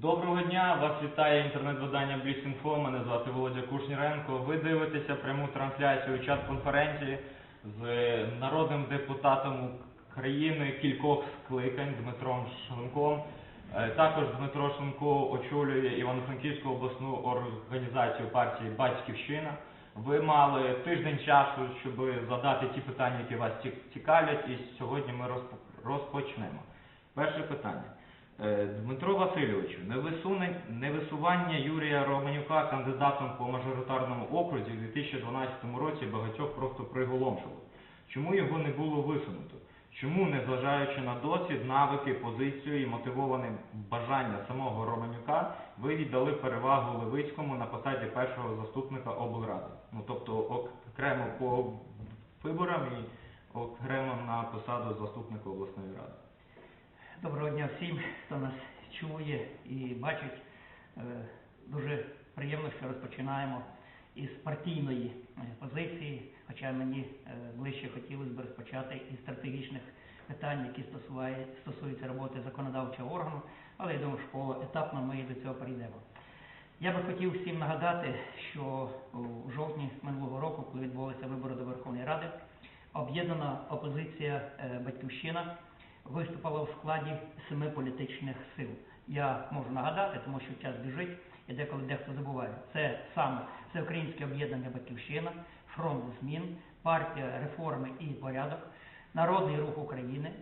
Доброго дня! Вас вітає інтернет-видання Бліцінфо. Мене звати Володя Кушніренко. Ви дивитеся пряму трансляцію чат-конференції з народним депутатом України кількох скликань Дмитром Шленком. Е, Також Дмитро Шленко очолює Івано-Франківську обласну організацію партії Батьківщина. Ви мали тиждень часу, щоб задати ті питання, які вас цікавлять, і сьогодні ми розпочнемо. Перше питання. Е, Дмитро Васильовичу, невисуне- невисування Юрія Романюка кандидатом по мажоритарному окрузі у 2012 році багатьох просто приголомшило. Чому його не було висунуто? Чому, незважаючи на досвід, навики, позицію і мотивоване бажання самого Романюка, ви віддали перевагу Левицькому на посаді першого заступника облради? Ну тобто окремо по виборам і окремо на посаду заступника обласної ради. Доброго дня всім, хто нас чує і бачить. Е, Дуже приємно, що розпочинаємо із партійної е, позиції, хоча мені е, ближче хотілося б розпочати із стратегічних питань, які стосуються роботи законодавчого органу, але я думаю, що етапно ми до цього прийдемо. Я би хотів всім нагадати, що у жовтні минулого року, коли відбулися вибори до Верховної Ради, об'єднана опозиція Батьківщина виступила у складі семи політичних сил. Я можу нагадати, тому що час біжить і деколи дехто забуває. Це саме Всеукраїнське об'єднання Батьківщина, Фронт змін, партія реформи і порядок, Народний рух України,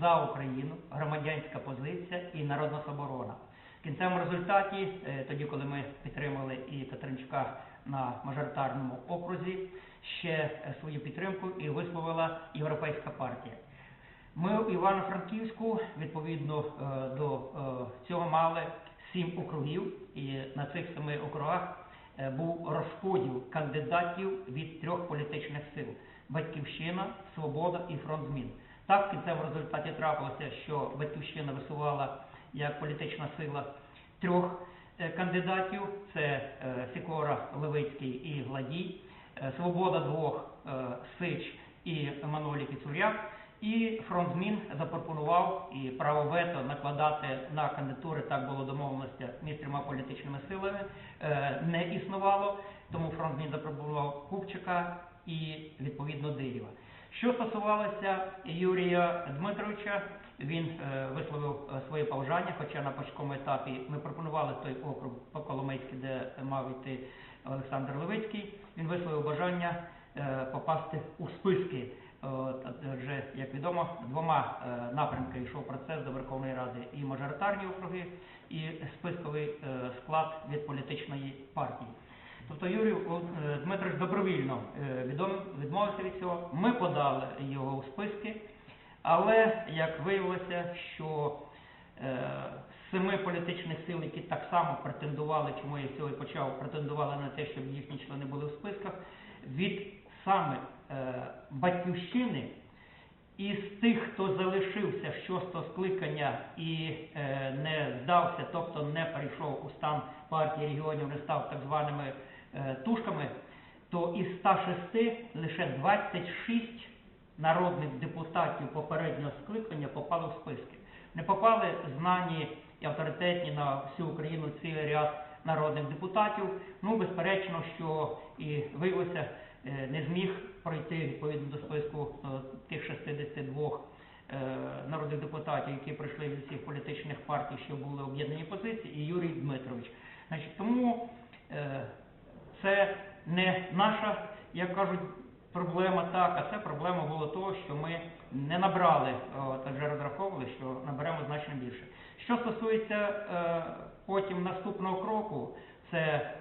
за Україну, громадянська позиція і народна соборона. В кінцевому результаті, е, тоді, коли ми підтримали і Катеринчука на мажоритарному окрузі, ще е, свою підтримку і висловила Європейська партія. Ми в Івано-Франківську відповідно е, до е, цього мали сім округів, і на цих семи округах е, був розподіл кандидатів від трьох політичних сил: Батьківщина, Свобода і Фронт змін. Так в кінцевому результаті трапилося, що Батьківщина висувала як політична сила трьох кандидатів: це Сікора, Левицький і Гладій, Свобода двох Сич і Манолі Піцуряк. І фронт змін запропонував і право вето накладати на кандидатури, так було домовленості між трьома політичними силами, е, не існувало. Тому фронт змін запропонував Купчика і відповідно Дирєва. Що стосувалося Юрія Дмитровича, він е, висловив е, своє побажання, хоча на початковому етапі ми пропонували той округ по Коломийськи, де мав йти Олександр Левицький. Він висловив бажання попасти у списки. От, Адже, як відомо, двома е, напрямками йшов процес до Верховної Ради і мажоритарні округи, і списковий е, склад від політичної партії. Тобто Юрій е, Дмитрович добровільно е, відмовився від цього. Ми подали його у списки, але як виявилося, що е, семи політичних сил, які так само претендували, чому я цього і почав, претендували на те, щоб їхні члени були в списках, від саме е, батьківщини із тих, хто залишився шостого скликання і е, не здався, тобто не перейшов у стан партії регіонів, не став так званими е, тушками, то із 106 лише 26 народних депутатів попереднього скликання попали в списки. Не попали знані і авторитетні на всю Україну цілий ряд народних депутатів. Ну, безперечно, що і виявилося, не зміг пройти відповідно до списку е, тих 62 е, народних депутатів, які прийшли від всіх політичних партій, що були об'єднані позиції, і Юрій Дмитрович. Значить, тому е, це не наша, як кажуть, проблема так, а це проблема було того, що ми не набрали, от, адже розраховували, що наберемо значно більше. Що стосується е, потім наступного кроку, це е,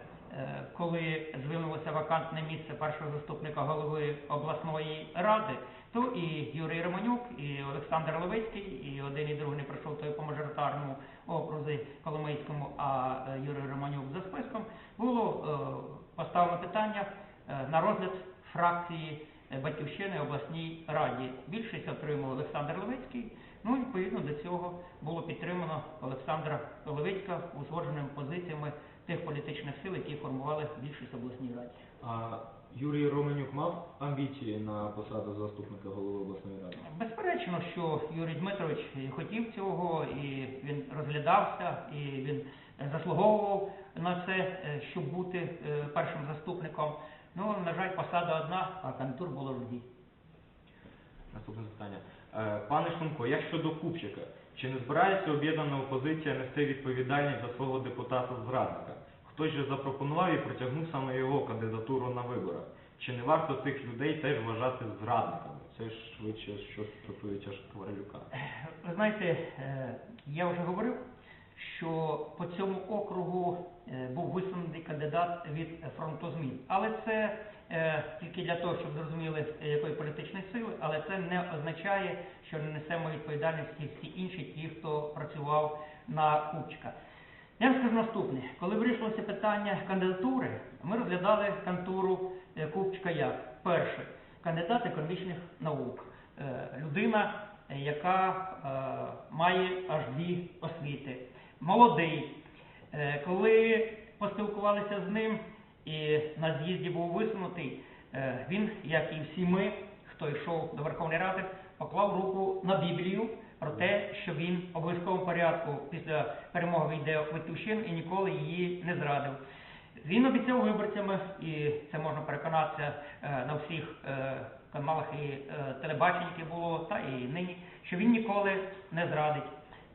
коли звільнилося вакантне місце першого заступника голови обласної ради, то і Юрій Романюк, і Олександр Левицький, і один і другий не пройшов той по мажоритарному окрузі Коломийському, а е, Юрій Романюк за списком, було е, поставлено питання е, на розгляд фракції е, Батьківщини обласній раді. Більшість отримав Олександр Левицький. Ну, і, відповідно до цього було підтримано Олександра Левицька узгодженими позиціями тих політичних сил, які формували більшість обласній раді. А Юрій Романюк мав амбіції на посаду заступника голови обласної ради? Безперечно, що Юрій Дмитрович хотів цього, і він розглядався і він заслуговував на це, е, щоб бути е, першим заступником. Ну, на жаль, посада одна, а кандидатур було дві. Наступне запитання. Е, Пане Шумко, як щодо Купчика? Чи не збирається об'єднана опозиція нести відповідальність за свого депутата-зрадника? Хтось же запропонував і протягнув саме його кандидатуру на виборах. Чи не варто цих людей теж вважати зрадниками? Це ж швидше, що стосується Шкварилюка. Ви знаєте, е, я вже говорив, що по цьому округу е, був висунений кандидат від фронту змін. Але це е, тільки для того, щоб зрозуміли, якої політичної сили, але це не означає, що не несемо відповідальності всі інші, ті, хто працював на Купчика. Я скажу наступне. Коли вирішилося питання кандидатури, ми розглядали кандидатуру е, Купчика як перше, кандидат економічних наук, Е, людина, яка е, має аж дві освіти, молодий. Коли поспілкувалися з ним і на з'їзді був висунутий, він, як і всі ми, хто йшов до Верховної Ради, поклав руку на Біблію про те, що він в обов'язковому порядку після перемоги вийде в Батьківщину і ніколи її не зрадив. Він обіцяв виборцями, і це можна переконатися е, на всіх е, каналах і е, телебачень, яке було, та і нині, що він ніколи не зрадить.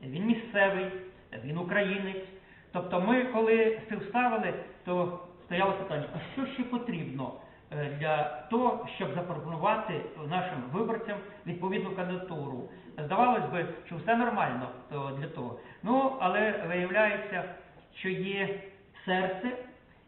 Він місцевий, він українець. Тобто ми, коли співставили, то стояло питання, а що ще потрібно для того, щоб запропонувати нашим виборцям відповідну кандидатуру? Здавалось би, що все нормально то для того. Ну, але виявляється, що є серце,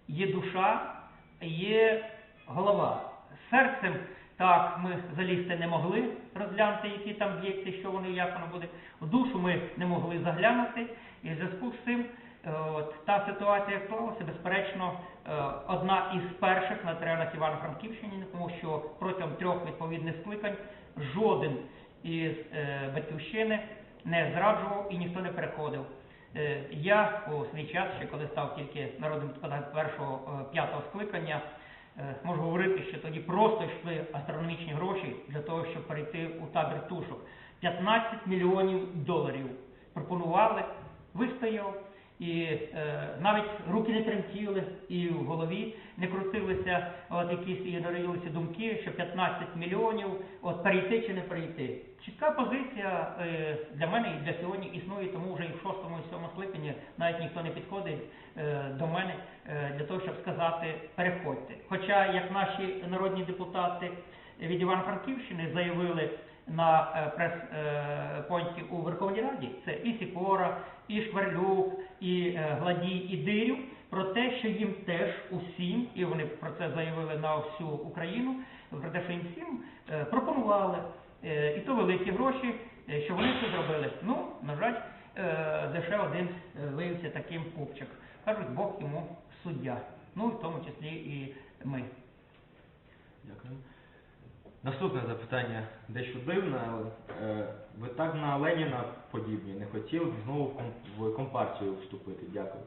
є душа, є голова. Серцем так ми залізти не могли, розглянути, які там б'ється, що воно, як воно буде. В душу ми не могли заглянути, і в зв'язку з цим е, от, та ситуація склалася, безперечно, е, одна із перших на теренах Івано-Франківщини, тому що протягом трьох відповідних скликань жоден із е, батьківщини не зраджував і ніхто не переходив. Е, Я у свій час, ще коли став тільки народним депутатом першого е, п'ятого скликання, е, можу говорити, що тоді просто йшли астрономічні гроші для того, щоб перейти у табір тушок. 15 мільйонів доларів пропонували, вистояв, і е, навіть руки не тремтіли, і в голові не крутилися от якісь і не роїлися думки, що 15 мільйонів от перейти чи не перейти. Чітка позиція е, для мене і для сьогодні існує, тому вже і в шостому і сьомому скликанні навіть ніхто не підходить е, до мене е, для того, щоб сказати переходьте. Хоча як наші народні депутати від Івано-Франківщини заявили на е, прес-понті у Верховній Раді, це і Сікора, і Шкварлюк, і е, Гладій, і Дирю, про те, що їм теж усім, і вони про це заявили на всю Україну, про те, що їм всім е, пропонували, е, і то великі гроші, що вони це зробили. Ну, на жаль, лише один виявився таким купчик. Кажуть, Бог йому суддя. Ну, в тому числі і ми. Дякую. Наступне запитання дещо дивне, але ви так на Леніна подібні не хотіли б знову в ком- компартію вступити? Дякую.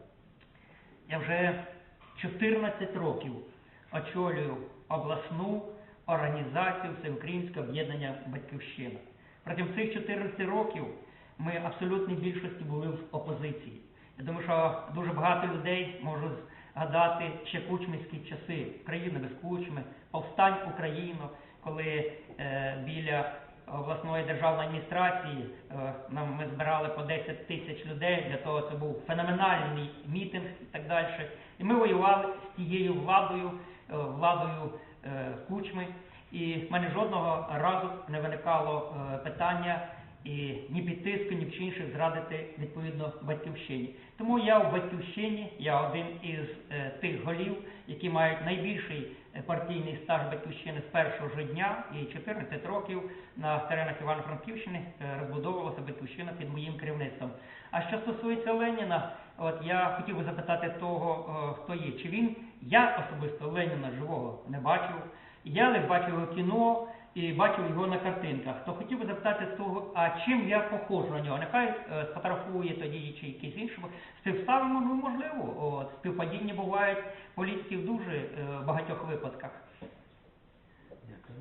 Я вже 14 років очолюю обласну організацію Всеукраїнське об'єднання Батьківщина. Протягом цих 14 років ми абсолютній більшості були в опозиції. Я думаю, що дуже багато людей можуть згадати ще кучмівські часи країни без кучми, повстань Україну, коли е, біля обласної державної адміністрації е, ми збирали по 10 тисяч людей. Для того це був феноменальний мітинг і так далі. І ми воювали з тією владою, е, владою е, кучми. І в мене жодного разу не виникало питання і ні під тиском, ні в чи інших зрадити відповідно батьківщині. Тому я в батьківщині, я один із е, тих голів, які мають найбільший е, партійний стаж батьківщини з першого ж дня і 14 років на теренах Івано-Франківщини е, розбудовувалася батьківщина під моїм керівництвом. А що стосується Леніна, от я хотів би запитати того, е, хто є. Чи він я особисто Леніна живого не бачив. Я лише бачив кіно і бачив його на картинках. То хотів би запитати того, а чим я похожу на нього? Нехай е, сфотографує тоді чи якийсь інший. Співставимо, ну можливо, от, співпадіння бувають політиків дуже е, багатьох випадках. Дякую.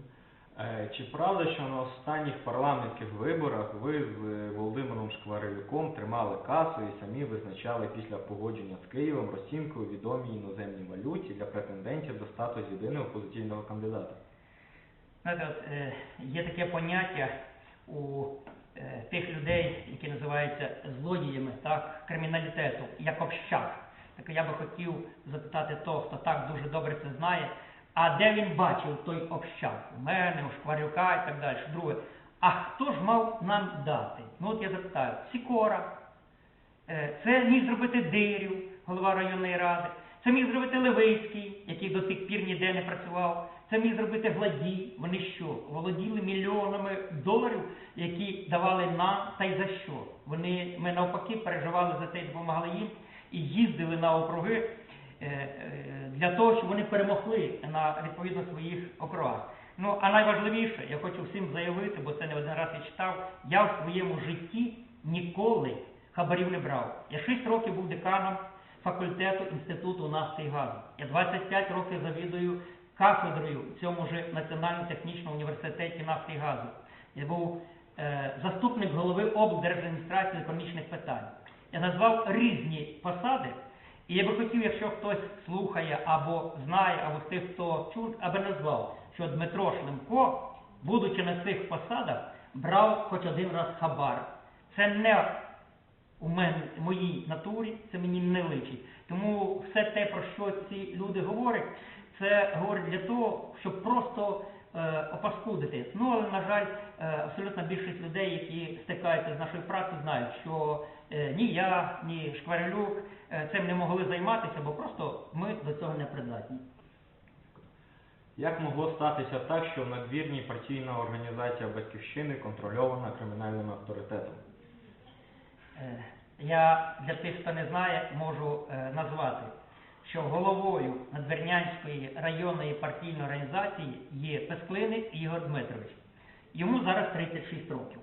Е, Чи правда, що на останніх парламентських виборах ви з е, Володимиром Шкварилюком тримали касу і самі визначали після погодження з Києвом розцінку відомій іноземній валюті для претендентів до статусу єдиного опозиційного кандидата? Знаєте, от, е, є таке поняття у е, тих людей, які називаються злодіями так, криміналітету, як общак. Так я би хотів запитати того, хто так дуже добре це знає, а де він бачив той общак? У мене, у Шкварюка і так далі. Друге, а хто ж мав нам дати? Ну от я запитаю, Сікора, Е, Це міг зробити Дирів, голова районної ради. Це міг зробити Левицький, який до сих пір ніде не працював. Це міг зробити Гладій. Вони що? Володіли мільйонами доларів, які давали нам та й за що. Вони ми навпаки переживали за це і допомагали їм і їздили на округи е, е, для того, щоб вони перемогли на відповідно своїх округах. Ну а найважливіше, я хочу всім заявити, бо це не один раз я читав. Я в своєму житті ніколи хабарів не брав. Я 6 років був деканом факультету інституту нафти і газу. Я 25 років завідую кафедрою в цьому ж Національному технічному університеті нафти і газу. Я був е, заступник голови облдержадміністрації економічних питань. Я назвав різні посади, і я би хотів, якщо хтось слухає або знає, або тих, хто чув, аби назвав, що Дмитро Шлемко, будучи на цих посадах, брав хоч один раз хабар. Це не у мене моїй натурі, це мені не личить. Тому все те, про що ці люди говорять, це говорять для того, щоб просто е, опаскудити. Ну але на жаль, е, абсолютна більшість людей, які стикаються з нашою працею, знають, що е, ні я, ні Шкварилюк е, цим не могли займатися, бо просто ми до цього не придатні. Як могло статися так, що в надвірній партійна організація Батьківщини контрольована кримінальним авторитетом? Я для тих, хто не знає, можу назвати, що головою Надвірнянської районної партійної організації є Песклиник Ігор Дмитрович. Йому зараз 36 років.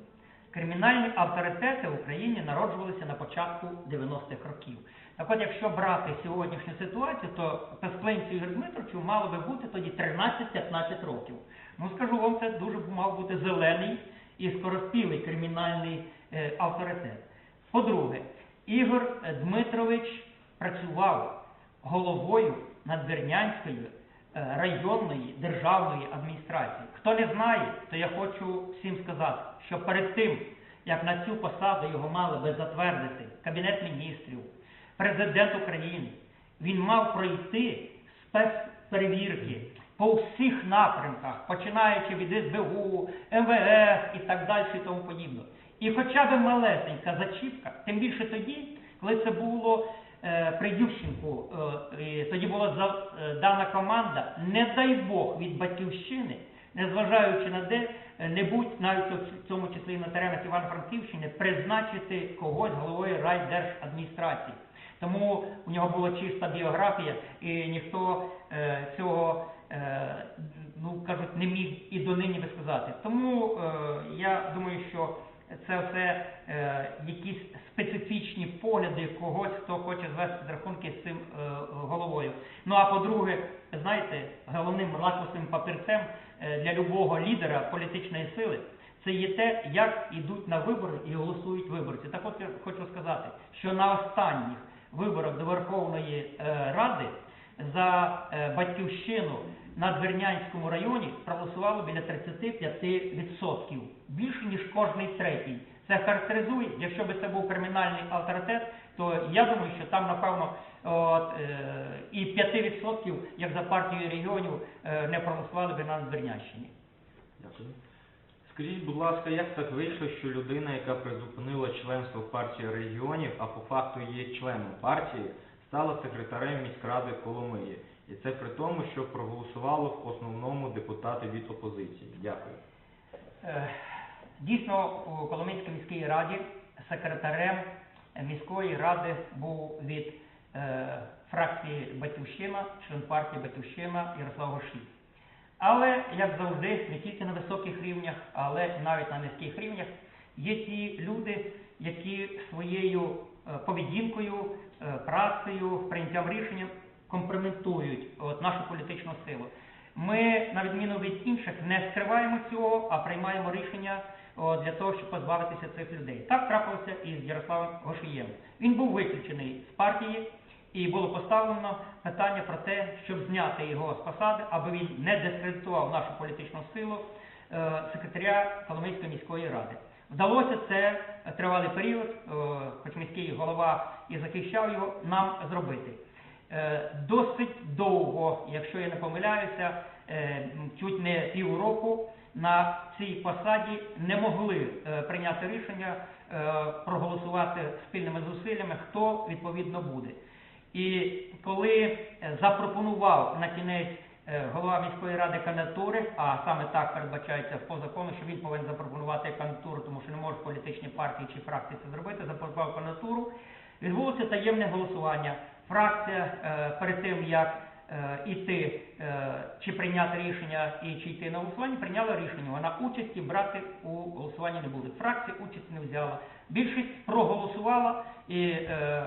Кримінальні авторитети в Україні народжувалися на початку 90-х років. Так от, якщо брати сьогоднішню ситуацію, то Песклинцю Ігор Дмитровичу мало би бути тоді 13-15 років. Ну скажу вам, це дуже мав бути зелений і скороспілий кримінальний е, авторитет. По-друге, Ігор е, Дмитрович працював головою Надвірнянської е, районної державної адміністрації. Хто не знає, то я хочу всім сказати, що перед тим, як на цю посаду його мали би затвердити Кабінет міністрів, президент України, він мав пройти спецперевірки по всіх напрямках, починаючи від СБУ, МВС і так далі і тому подібне. І хоча б малесенька зачіпка, тим більше тоді, коли це було при Ющенку, е, тоді була е, дана команда, не дай Бог від батьківщини, незважаючи на де е, небудь, навіть в цьому числі на теренах Івано-Франківщини, призначити когось головою райдержадміністрації. Тому у нього була чиста біографія, і ніхто е, цього, е, ну кажуть, не міг і донині би сказати. Тому е, я думаю, що це все е, якісь специфічні погляди когось, хто хоче звести рахунки з цим е, головою. Ну а по-друге, знаєте, головним лакмусовим папірцем е, для любого лідера політичної сили це є те, як йдуть на вибори і голосують виборці. Так от я хочу сказати, що на останніх виборах до Верховної е, Ради за е, батьківщину на Двернянському районі проголосувало біля 35%. Більше, ніж кожний третій. Це характеризує, якщо б це був кримінальний авторитет, то я думаю, що там, напевно, от, е, і 5%, як за партію регіонів, е, не проголосували б на Двернянщині. Дякую. Скажіть, будь ласка, як так вийшло, що людина, яка призупинила членство в партії регіонів, а по факту є членом партії, стала секретарем міськради Коломиї? І це при тому, що проголосувало в основному депутати від опозиції. Дякую. Е, Дійсно, у Коломийській міській раді секретарем міської ради був від е, фракції Батьківщина, член партії Батьківщина Ярослав Гошій. Але, як завжди, не тільки на високих рівнях, але навіть на низьких рівнях, є ті люди, які своєю е, поведінкою, е, працею, прийняттям рішення компрометують от, нашу політичну силу. Ми, на відміну від інших, не скриваємо цього, а приймаємо рішення для того, щоб позбавитися цих людей. Так трапилося і з Ярославом Гошиєм. Він був виключений з партії, і було поставлено питання про те, щоб зняти його з посади, аби він не дискредитував нашу політичну силу е, секретаря Коломийської міської ради. Вдалося це е, тривалий період, е, хоч міський голова і захищав його, нам зробити. Досить довго, якщо я не помиляюся, чуть не півроку на цій посаді не могли е, прийняти рішення е, проголосувати спільними зусиллями, хто відповідно буде. І коли е, запропонував на кінець голова міської ради кандидатури, а саме так передбачається по закону, що він повинен запропонувати кандидатуру, тому що не можуть політичні партії чи фракції це зробити, запропонував кандидатуру. Відбулося таємне голосування. Фракція перед тим як іти е, чи прийняти рішення і чи йти на голосування, прийняла рішення. Вона участі брати у голосуванні не буде. Фракція участь не взяла. Більшість проголосувала і е,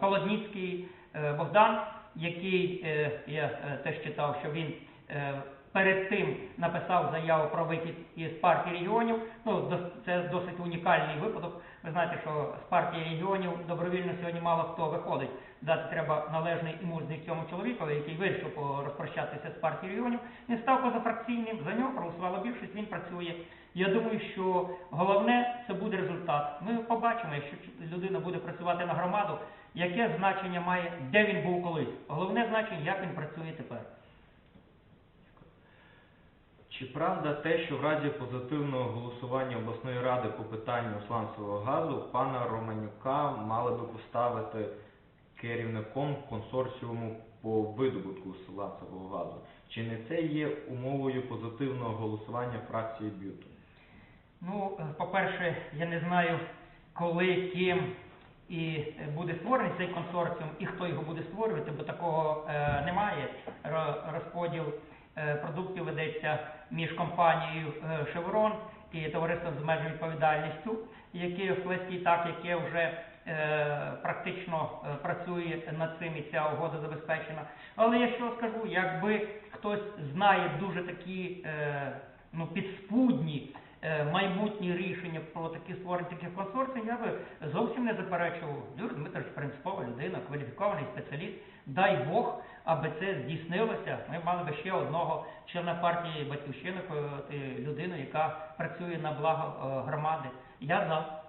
Колодніцький е, Богдан, який е, я е, теж читав, що він е, перед тим написав заяву про вихід із партії регіонів. Ну це досить унікальний випадок. Ви знаєте, що з партії регіонів добровільно сьогодні мало хто виходить. Дати треба належний і мужний цьому чоловікові, який вирішив розпрощатися з партією регіонів. Він став позафракційним, за нього проголосувала більшість, він працює. Я думаю, що головне це буде результат. Ми побачимо, якщо людина буде працювати на громаду, яке значення має, де він був колись. Головне значення, як він працює тепер. Чи правда те, що в разі позитивного голосування обласної ради по питанню сланцевого газу пана Романюка мали би поставити керівником консорціуму по видобутку сланцевого газу? Чи не це є умовою позитивного голосування фракції Б'юту? Ну, по-перше, я не знаю, коли, ким і буде створений цей консорціум і хто його буде створювати, бо такого е, немає. Ро- Розподіл е, продуктів ведеться між компанією Chevron Шеврон і товариством з межою відповідальністю, яке в так, яке вже е, практично е, працює над цим і ця угода забезпечена. Але я що скажу, якби хтось знає дуже такі е, ну, підспудні е, майбутні рішення про такі створення таких консорціумів, я би зовсім не заперечував. Юрій Дмитрович принципова людина, кваліфікований спеціаліст. Дай Бог, аби це здійснилося. Ми мали би ще одного члена партії Батьківщини, е, людину, яка працює на благо е, громади. Я за.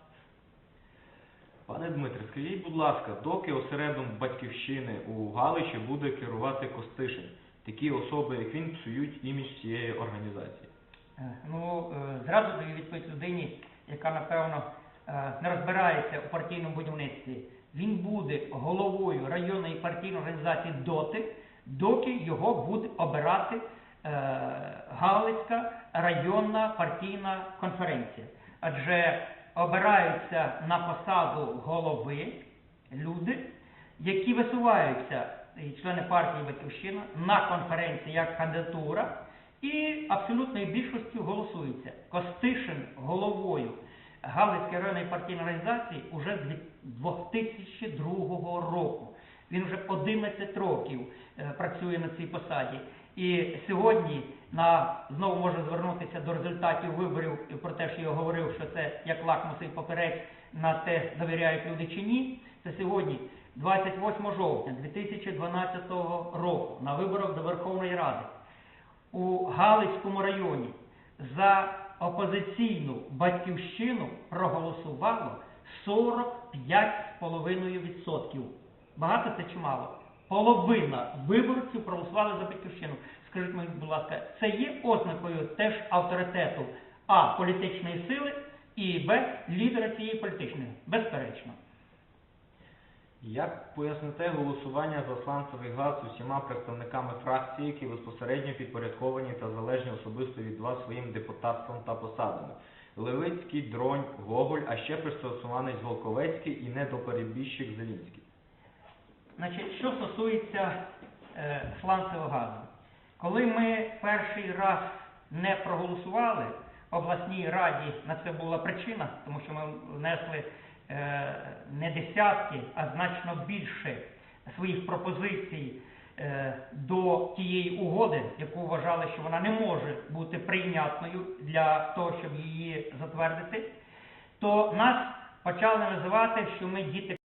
Пане Дмитре, скажіть, будь ласка, доки осередом батьківщини у Галичі буде керувати Костишин, такі особи, як він, псують імідж цієї організації? Е, Ну, е, зразу даю відповідь людині, яка, напевно, е, не розбирається у партійному будівництві. Він буде головою районної партійної організації доти, доки його буде обирати Галицька районна партійна конференція. Адже обираються на посаду голови люди, які висуваються, і члени партії Батьківщина, на конференції як кандидатура, і абсолютною більшістю голосується. Костишин головою Галицької районної партійної організації уже з 2002 року. Він вже 11 років е, працює на цій посаді. І сьогодні на знову можу звернутися до результатів виборів і про те, що я говорив, що це як лакмусовий папірець на те, довіряють люди чи ні. Це сьогодні, 28 жовтня 2012 року, на виборах до Верховної Ради у Галицькому районі за опозиційну батьківщину проголосувало 45,5%. Багато це чи мало? Половина виборців проголосували за батьківщину. Скажіть мені, будь ласка, це є ознакою теж авторитету А політичної сили і Б лідера цієї політичної? Безперечно. Як поясните голосування за сланцевий газ усіма представниками фракції, які безпосередньо підпорядковані та залежні особисто від вас своїм депутатством та посадами? Левицький, Дронь, Гоголь, а ще пристосуванець Волковецький і недоперебіжчик Зелінський. Значить, що стосується е, сланцевого газу, коли ми перший раз не проголосували в обласній раді, на це була причина, тому що ми внесли не десятки, а значно більше своїх пропозицій е, до тієї угоди, яку вважали, що вона не може бути прийнятною для того, щоб її затвердити, то нас почали називати, що ми діти